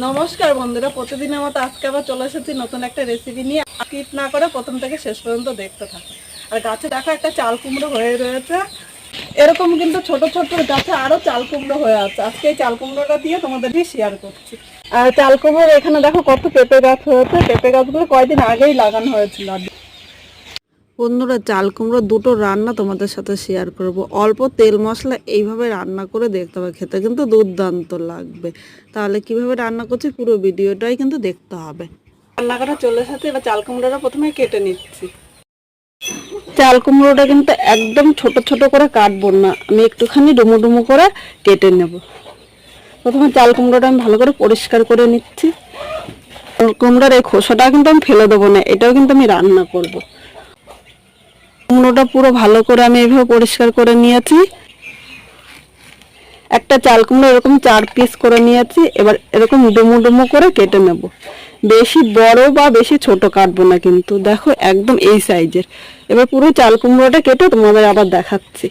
নমস্কার বন্ধুরা প্রতিদিনের মতো আজকে আবার চলে এসেছি নতুন একটা রেসিপি নিয়ে। স্কিপ না করে প্রথম থেকে শেষ পর্যন্ত দেখতে থাকো। আর গাছে দেখা একটা চাল কুমড়ো হয়ে রয়েছে। এরকম কিন্তু ছোট ছোট গাছে আরও চাল কুমড়ো হয়ে আছে। আজকে এই চাল কুমড়োটা দিয়ে তোমাদের শেয়ার করছি। আর চাল কুমড়ো এখানে দেখো কত পেঁপে গাছ হয়েছে। পেঁপে গাছগুলো কয়দিন আগেই লাগানো হয়েছিল। বন্ধুরা, চাল কুমড়ো দুটো রান্না তোমাদের সাথে শেয়ার করব। অল্প তেল মশলা এইভাবে রান্না করে দেখতে হবে, খেতে কিন্তু দুর্দান্ত লাগবে। তাহলে কীভাবে রান্না করছি পুরো ভিডিওটাই কিন্তু দেখতে হবে। রান্না করা চলে এসেছে, এবার চাল কুমড়োটা প্রথমে কেটে নিচ্ছি। চাল কুমড়োটা কিন্তু একদম ছোট ছোট করে কাটবো না, আমি একটুখানি ডুমো ডুমো করে কেটে নেব। প্রথমে চাল কুমড়োটা আমি ভালো করে পরিষ্কার করে নিচ্ছি। কুমড়োর এই খোসাটা কিন্তু আমি ফেলে দেবো না, এটাও কিন্তু আমি রান্না করব। কুমড়োটা পুরো ভালো করে আমি এইভাবে পরিষ্কার করে নিয়েছি। একটা চাল কুমড়ো এরকম চার পিস করে নিয়েছি, এবার এরকম ডুমো ডুমো করে কেটে নেব। বেশি বড় বা বেশি ছোট কাটবো না কিন্তু, দেখো একদম এই সাইজের এবার পুরো চাল কুমড়োটা কেটে তোমাদের আবার দেখাচ্ছি।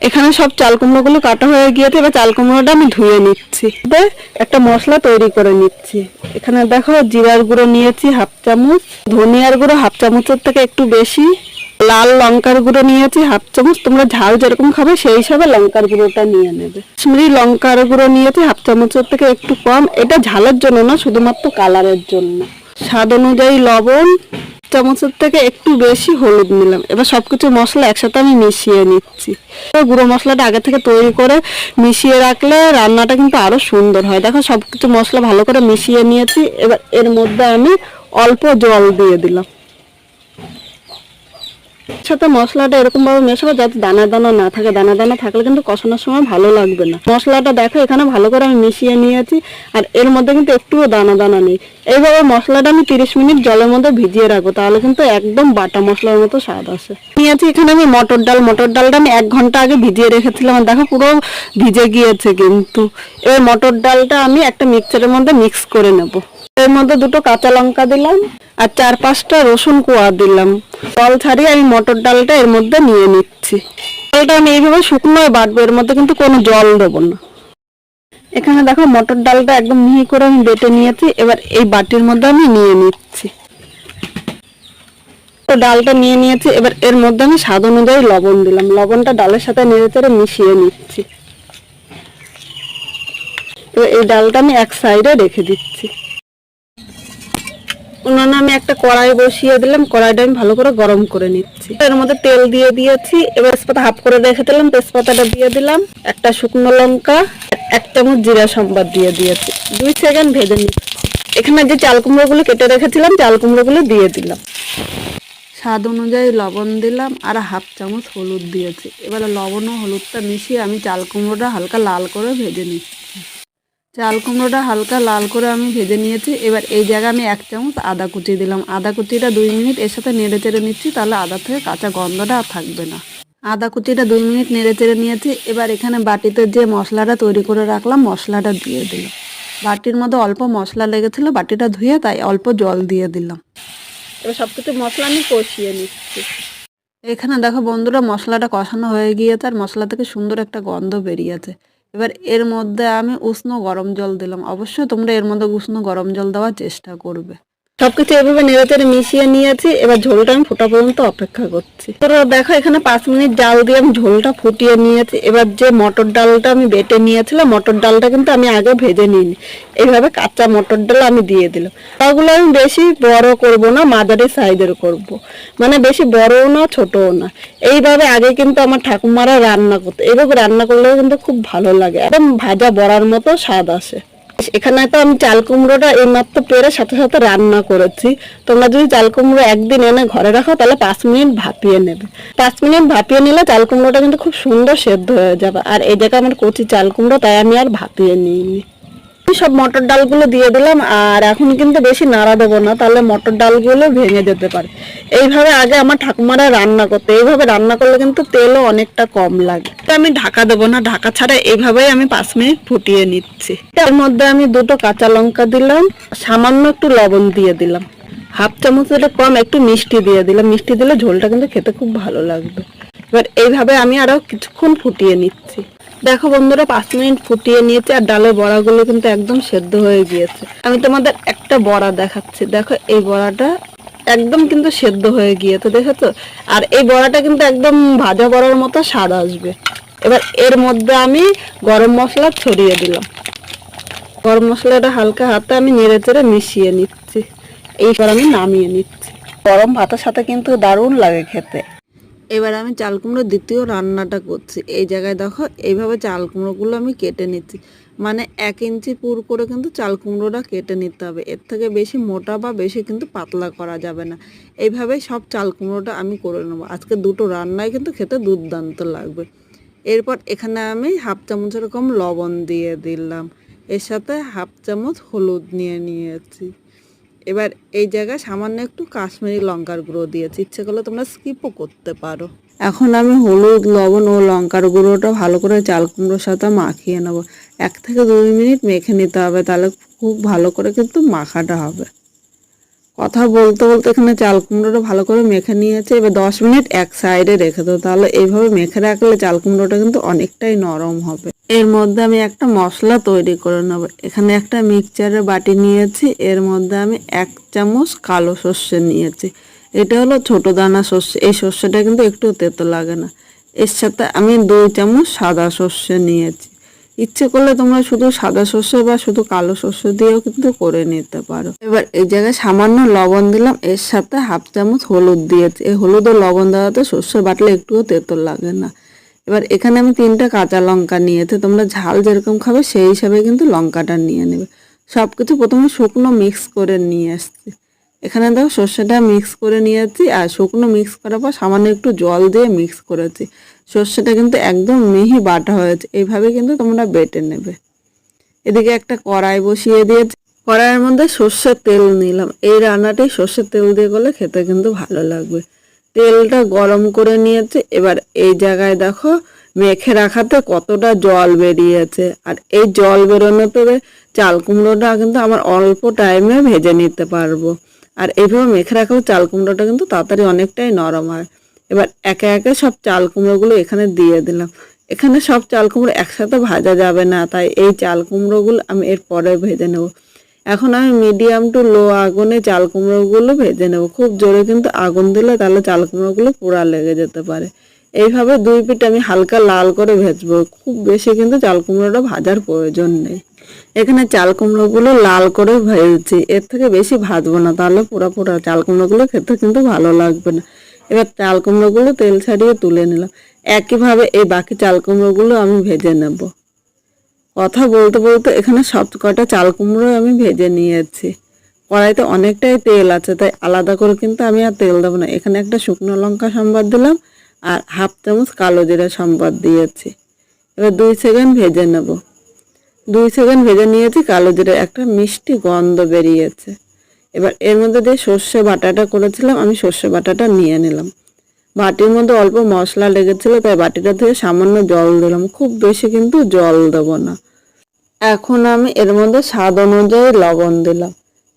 এখানে সব চাল কুমড়োগুলো কাটা হয়ে গিয়েছে, এবার চাল কুমড়োটা আমি ধুয়ে নিচ্ছি। একটা মশলা তৈরি করে নিচ্ছি। এখানে দেখো জিরার গুঁড়ো নিয়েছি হাফ চামচ, ধনিয়ার গুঁড়ো হাফ চামচের থেকে একটু বেশি, লাল লঙ্কার গুঁড়ো নিয়েছি হাফ চামচ। তোমরা ঝাল যেরকম খাবে সেই হিসাবে লঙ্কার গুঁড়োটা নিয়ে নেবে। কাশ্মীরি লঙ্কার গুঁড়ো নিয়েছি হাফ চামচের থেকে একটু কম। এটা ঝালের জন্য না, শুধুমাত্র কালারের জন্য। স্বাদ অনুযায়ী লবণ চামচের থেকে একটু বেশি হলুদ নিলাম। এবার সবকিছু মশলা একসাথে আমি মিশিয়ে নিচ্ছি। গুঁড়ো মশলাটা আগে থেকে তৈরি করে মিশিয়ে রাখলে রান্নাটা কিন্তু আরও সুন্দর হয়। দেখো সবকিছু মশলা ভালো করে মিশিয়ে নিয়েছি। এবার এর মধ্যে আমি অল্প জল দিয়ে দিলাম। সাথে মশলাটা এরকম ভাবে মেশাবো যাতে দানা দানা না থাকে। দানা দানা থাকলে কিন্তু কষানোর সময় ভালো লাগবে না। মশলাটা দেখো, এখানে ভালো করে আমি মিশিয়ে নিয়েছি আর এর মধ্যে কিন্তু একটুও দানা দানা নেই। এইভাবে মশলাটা আমি তিরিশ মিনিট জলের মধ্যে ভিজিয়ে রাখব, তাহলে কিন্তু একদম বাটা মশলার মতো স্বাদ আসে। নিয়েছি এখানে আমি মটর ডাল। মটর ডালটা আমি এক ঘণ্টা আগে ভিজিয়ে রেখেছিলাম। দেখো পুরো ভিজে গিয়েছে কিন্তু। এবার মটর ডালটা আমি একটা মিক্সারের মধ্যে মিক্স করে নেব। এর মধ্যে দুটো কাঁচা লঙ্কা দিলাম আর চার পাঁচটা রসুন কোয়া দিলাম। জল ছাড়িয়ে আমি মটর ডালটা এর মধ্যে নিয়ে নিচ্ছি। ডালটা আমি এইভাবে শুকনো বাটবো, এর মধ্যে কিন্তু কোনো জল দেবো না। এখানে দেখো মটর ডালটা একদম মিহি করে আমি বেটে নিয়েছি, এবার এই বাটির মধ্যে আমি নিয়ে নিচ্ছি। তো ডালটা নিয়ে নিয়েছি, এবার এর মধ্যে আমি স্বাদ অনুযায়ী লবণ দিলাম। লবণটা ডালের সাথে নেড়ে চেড়ে মিশিয়ে নিচ্ছি। তো এই ডালটা আমি এক সাইডে রেখে দিচ্ছি। আমি একটা কড়াই বসিয়ে দিলাম, কড়াইটা আমি ভালো করে গরম করে নিচ্ছি। এর মধ্যে তেল দিয়ে দিয়েছি, এবার তেজপাতা হাফ করে রেখে দিলাম তেজপাতাটা দিয়ে দিলাম, একটা শুকনো লঙ্কা, এক চামচ জিরা সম্বাদ দিয়ে দিয়েছি। দুই সেকেন্ড ভেজে নিচ্ছি। এখানে যে চাল কুমড়োগুলো কেটে রেখেছিলাম, চাল কুমড়োগুলো দিয়ে দিলাম। স্বাদ অনুযায়ী লবণ দিলাম আর হাফ চামচ হলুদ দিয়েছি। এবারে লবণ ও হলুদটা মিশিয়ে আমি চাল কুমড়োটা হালকা লাল করে ভেজে নিচ্ছি। চাল কুমড়োটা হালকা লাল করে আমি ভেজে নিয়েছি। এবার এই জায়গায় আমি এক চামচ আদা কুচি দিলাম। আদা কুচিটা দুই মিনিট এর সাথে নেড়ে চেড়ে নিচ্ছি, তাহলে আদা থেকে কাঁচা গন্ধটা আর থাকবে না। আদা কুচিটা দুই মিনিট নেড়ে চেড়ে নিয়েছি। এবার এখানে বাটিতে যে মশলাটা তৈরি করে রাখলাম, মশলাটা দিয়ে দিলাম। বাটির মধ্যে অল্প মশলা লেগেছিলো, বাটিটা ধুয়ে তাই অল্প জল দিয়ে দিলাম। এবার সব কিছু মশলা আমি কষিয়ে নিচ্ছি। এখানে দেখো বন্ধুরা, মশলাটা কষানো হয়ে গিয়েছে আর মশলা থেকে সুন্দর একটা গন্ধ বেরিয়েছে। এবার এর মধ্যে আমি উষ্ণ গরম জল দিলাম। অবশ্যই তোমরা এর মধ্যে উষ্ণ গরম জল দেওয়ার চেষ্টা করবে। সবকিছু এভাবে নেড়েচেড়ে মিশিয়ে নিয়েছি, এবার ঝোলটা আমি ফোটা পর্যন্ত অপেক্ষা করছি। তো দেখো, এখানে পাঁচ মিনিট জাল দিয়ে আমি ঝোলটা ফুটিয়ে নিয়েছি। এবার যে মটর ডালটা আমি বেটে নিয়েছিলাম, মটর ডালটা কিন্তু আমি আগে ভেজে নিইনি। এইভাবে কাঁচা মটর ডাল আমি দিয়ে দিলাম। ওগুলো আমি বেশি বড় করব না, মাঝারি সাইজের করব। মানে বেশি বড়ও না, ছোটও না। এইভাবে আগে কিন্তু আমার ঠাকুমারা রান্না করতো। এইভাবে রান্না করলেও কিন্তু খুব ভালো লাগে। একদম ভাজা বড়ার মতো স্বাদ আসে। এখানে তো আমি চাল কুমড়োটা এইমাত্র পেরে সাথে সাথে রান্না করেছি। তোমরা যদি চাল কুমড়ো একদিন এনে ঘরে রাখো, তাহলে পাঁচ মিনিট ভাপিয়ে নেবে। পাঁচ মিনিট ভাপিয়ে নিলে চাল কুমড়োটা কিন্তু খুব সুন্দর সেদ্ধ হয়ে যাবে। আর এই জায়গায় আমার কচি চাল কুমড়ো, তাই আমি আর ভাপিয়ে নিইনি। সব মটর ডালগুলো দিয়ে দিলাম, আর এখন কিন্তু বেশি নাড়া দেবো না, তাহলে মটর ডালগুলো ভেঙে যেতে পারে। এইভাবে আগে আমার ঠাকুমারা রান্না করতো, এইভাবে রান্না করলে কিন্তু তেলও অনেকটা কম লাগে। আমি ঢাকা দেবো না, ঢাকা ছাড়া এইভাবেই আমি পাঁচ মিনিট ফুটিয়ে নিচ্ছি। তার মধ্যে আমি দুটো কাঁচা লঙ্কা দিলাম, সামান্য একটু লবণ দিয়ে দিলাম। হাফ চামচের কম একটু মিষ্টি দিয়ে দিলাম, মিষ্টি দিলে ঝোলটা কিন্তু খেতে খুব ভালো লাগবে এবার এইভাবে আমি আরও কিছুক্ষণ ফুটিয়ে নিচ্ছি। দেখো বন্ধুরা, পাঁচ মিনিট ফুটিয়ে নিয়েছে আর ডালের বড়াগুলো কিন্তু একদম সেদ্ধ হয়ে গিয়েছে। আমি তোমাদের একটা বড়া দেখাচ্ছি। দেখো, এই বড়াটা একদম কিন্তু সেদ্ধ হয়ে গিয়েছে, দেখেছ? আর এই বড়াটা কিন্তু একদম ভাজা বড়ার মতো স্বাদ আসবে। এবার এর মধ্যে আমি গরম মশলা ছড়িয়ে দিলাম। গরম মশলাটা হালকা হাতে আমি নেড়ে চেড়ে মিশিয়ে নিচ্ছি। এইবার আমি নামিয়ে নিচ্ছি। গরম ভাতের সাথে কিন্তু দারুণ লাগে খেতে। এবার আমি চাল কুমড়োর দ্বিতীয় রান্নাটা করছি। এই জায়গায় দেখো, এইভাবে চাল কুমড়োগুলো আমি কেটে নিচ্ছি। মানে এক ইঞ্চি পুর করে কিন্তু চাল কুমড়োটা কেটে নিতে হবে। এর থেকে বেশি মোটা বা বেশি কিন্তু পাতলা করা যাবে না। এইভাবেই সব চাল কুমড়োটা আমি করে নেব। আজকে দুটো রান্নায় কিন্তু খেতে দুর্দান্ত লাগবে। এরপর এখানে আমি হাফ চামচ এরকম লবণ দিয়ে দিলাম। এর সাথে হাফ চামচ হলুদ নিয়ে নিয়েছি। এবার এই জায়গায় সামান্য একটু কাশ্মীরি লঙ্কার গুঁড়ো দিয়েছি। ইচ্ছে করলে তোমরা স্কিপও করতে পারো। এখন আমি হলুদ, লবণ ও লঙ্কার গুঁড়োটা ভালো করে চাল কুমড়োর সাথে মাখিয়ে নেব। এক থেকে দুই মিনিট মেখে নিতে হবে, তাহলে খুব ভালো করে কিন্তু মাখাটা হবে। কথা বলতে বলতে এখানে চাল কুমড়োটা ভালো করে মেখে নিয়েছে, এবার দশ মিনিট এক সাইডে রেখে দেবো। তাহলে এইভাবে মেখে রাখলে চাল কুমড়োটা কিন্তু অনেকটাই নরম হবে। এর মধ্যে আমি একটা মশলা তৈরি করে নেব। এখানে একটা মিক্সচারের বাটি নিয়েছি, এর মধ্যে আমি এক চামচ কালো সর্ষে নিয়েছি। এটা হলো ছোট দানা সর্ষে। এই সর্ষেটা কিন্তু একটু তেতো লাগে না। এর সাথে আমি দুই চামচ সাদা সর্ষে নিয়েছি। ইচ্ছে করলে তোমরা শুধু সাদা শস্য বা শুধু কালো শস্য দিয়েও কিন্তু করে নিতে পারো। এবার এই জায়গায় সামান্য লবণ দিলাম। এর সাথে হাফ চামচ হলুদ দিয়েছি। এই হলুদ ও লবণ দেওয়াতে শস্য বাটলে একটুও তেতো লাগে না। এবার এখানে আমি তিনটা কাঁচা লঙ্কা নিয়েছি, তোমরা ঝাল যেরকম খাবে সেই হিসাবে কিন্তু লঙ্কাটা নিয়ে নেবে। সব কিছু প্রথমে শুকনো মিক্স করে নিয়ে আসছি। এখানে দেখো সর্ষেটা মিক্স করে নিয়েছি আর শুকনো মিক্স করার পর সামান্য একটু জল দিয়ে মিক্স করেছি। সর্ষেটা কিন্তু একদম মিহি বাটা হয়েছে, এইভাবে কিন্তু তোমরা বেটে নেবে। এদিকে একটা কড়াই বসিয়ে দিয়েছি। কড়াইয়ের মধ্যে সর্ষের তেল নিলাম। এই রান্নাটি সর্ষের তেল দিয়ে করলে খেতে কিন্তু ভালো লাগবে। তেলটা গরম করে নিয়েছে। এবার এই জায়গায় দেখো মেখে রাখাতে কতটা জল বেরিয়েছে। আর এই জল বেরোনোতে চাল কুমড়োটা কিন্তু আমার অল্প টাইমে ভেজে নিতে পারব। আর এইভাবে মেখে রাখলে চাল কুমড়োটা কিন্তু তাড়াতাড়ি অনেকটাই নরম হয়। এবার একে একে সব চাল কুমড়োগুলো এখানে দিয়ে দিলাম। এখানে সব চাল কুমড়ো একসাথে ভাজা যাবে না, তাই এই চাল কুমড়োগুলো আমি এর পরে ভেজে নেব। এখন আমি মিডিয়াম টু লো আগুনে চাল কুমড়োগুলো ভেজে নেব। খুব জোরে কিন্তু আগুন দিলে তাহলে চাল কুমড়োগুলো পোড়া লেগে যেতে পারে। এইভাবে দুই পিঠ আমি হালকা লাল করে ভেজবো। খুব বেশি কিন্তু চাল কুমড়োটা ভাজার প্রয়োজন নেই। এখানে চাল কুমড়োগুলো লাল করে ভেজেছি। এর থেকে বেশি ভাজবো না। তাহলে পোড়া পোড়া চাল কুমড়োগুলো খেতে কিন্তু ভালো লাগবে না। এবার চাল কুমড়োগুলো তেল ছাড়িয়ে তুলে নিলাম। একইভাবে এই বাকি চাল কুমড়োগুলো আমি ভেজে নেব। কথা বলতে বলতে এখানে সব কটা চাল কুমড়ো আমি ভেজে নিয়েছি। কড়াইতে অনেকটাই তেল আছে, তাই আলাদা করে কিন্তু আমি আর তেল দেবো না। এখানে একটা শুকনো লঙ্কা সম্বাদ দিলাম আর হাফ চামচ কালো জিরা সম্বাদ দিয়েছি। এবার দুই সেকেন্ড ভেজে নেব। দুই সেকেন্ড ভেজে নিয়েছি, কালো জিরা একটা মিষ্টি গন্ধ বেরিয়েছে। এবার এর মধ্যে দিয়ে সর্ষে বাটাটা করেছিলাম, আমি সর্ষে বাটাটা নিয়ে নিলাম। বাটির মধ্যে অল্প মশলা লেগেছিল, তাই বাটিটা ধুয়ে সামান্য জল দিলাম। খুব বেশি কিন্তু জল দেবো না। এখন আমি এর মধ্যে স্বাদ অনুযায়ী লবণ দিলাম।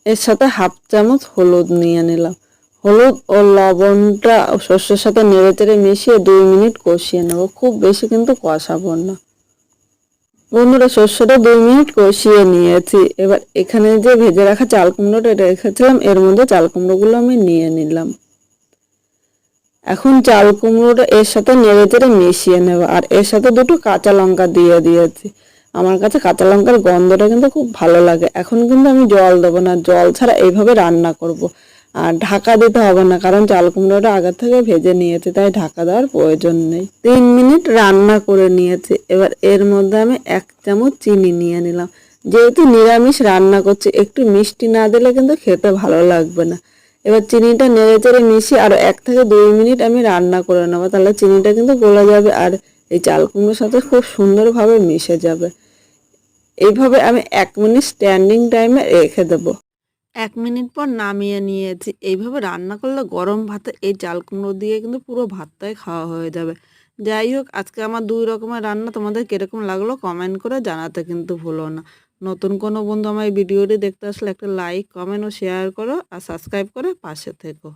এর সাথে হাফ চামচ হলুদ নিয়ে নিলাম। হলুদ ও লবণটা শস্যের সাথে নেড়ে মিশিয়ে দুই মিনিট কষিয়ে নেব। খুব বেশি কিন্তু কষাবো না। বন্ধুরা শস্যটা দুই মিনিট কষিয়ে নিয়েছি। এবার এখানে যে ভেজে রাখা চাল কুমড়োটা রেখেছিলাম। এর মধ্যে চাল কুমড়োগুলো আমি নিয়ে নিলাম। এখন চাল কুমড়োটা এর সাথে নেড়ে চেড়ে মিশিয়ে নেব। আর এর সাথে দুটো কাঁচা লঙ্কা দিয়ে দিয়েছি। আমার কাছে কাঁচা লঙ্কার গন্ধটা কিন্তু খুব ভালো লাগে। এখন কিন্তু আমি জল দেবো না। জল ছাড়া এইভাবে রান্না করব। আর ঢাকা দিতে হবে না, কারণ চাল কুমড়োটা আগের থেকে ভেজে নিয়েছি, তাই ঢাকা দেওয়ার প্রয়োজন নেই। তিন মিনিট রান্না করে নিয়েছি। এবার এর মধ্যে আমি এক চামচ চিনি নিয়ে নিলাম। যেহেতু নিরামিষ রান্না করছি, একটু মিষ্টি না দিলে কিন্তু খেতে ভালো লাগবে না। এবার চিনিটা নেড়ে চেড়ে মিশিয়ে আরও এক থেকে দুই মিনিট আমি রান্না করে নেব। তাহলে চিনিটা কিন্তু গলে যাবে আর এই চাল কুমড়োর সাথে খুব সুন্দরভাবে মিশে যাবে। এইভাবে আমি এক মিনিট স্ট্যান্ডিং টাইমে রেখে দেবো। এক মিনিট পর নামিয়ে নিয়েছি। এইভাবে রান্না করলে গরম ভাতে এই চাল কুমড়ো দিয়ে কিন্তু পুরো ভাতটাই খাওয়া হয়ে যাবে। যাই হোক, আজকে আমার দুই রকমের রান্না। তোমাদের কীরকম লাগল কমেন্ট করে জানাতে কিন্তু ভুলো না। নতুন কোনো বন্ধু আমার ভিডিওটি দেখতে আসলে একটা লাইক কমেন্ট ও শেয়ার করো আর সাবস্ক্রাইব করে পাশে থেকো।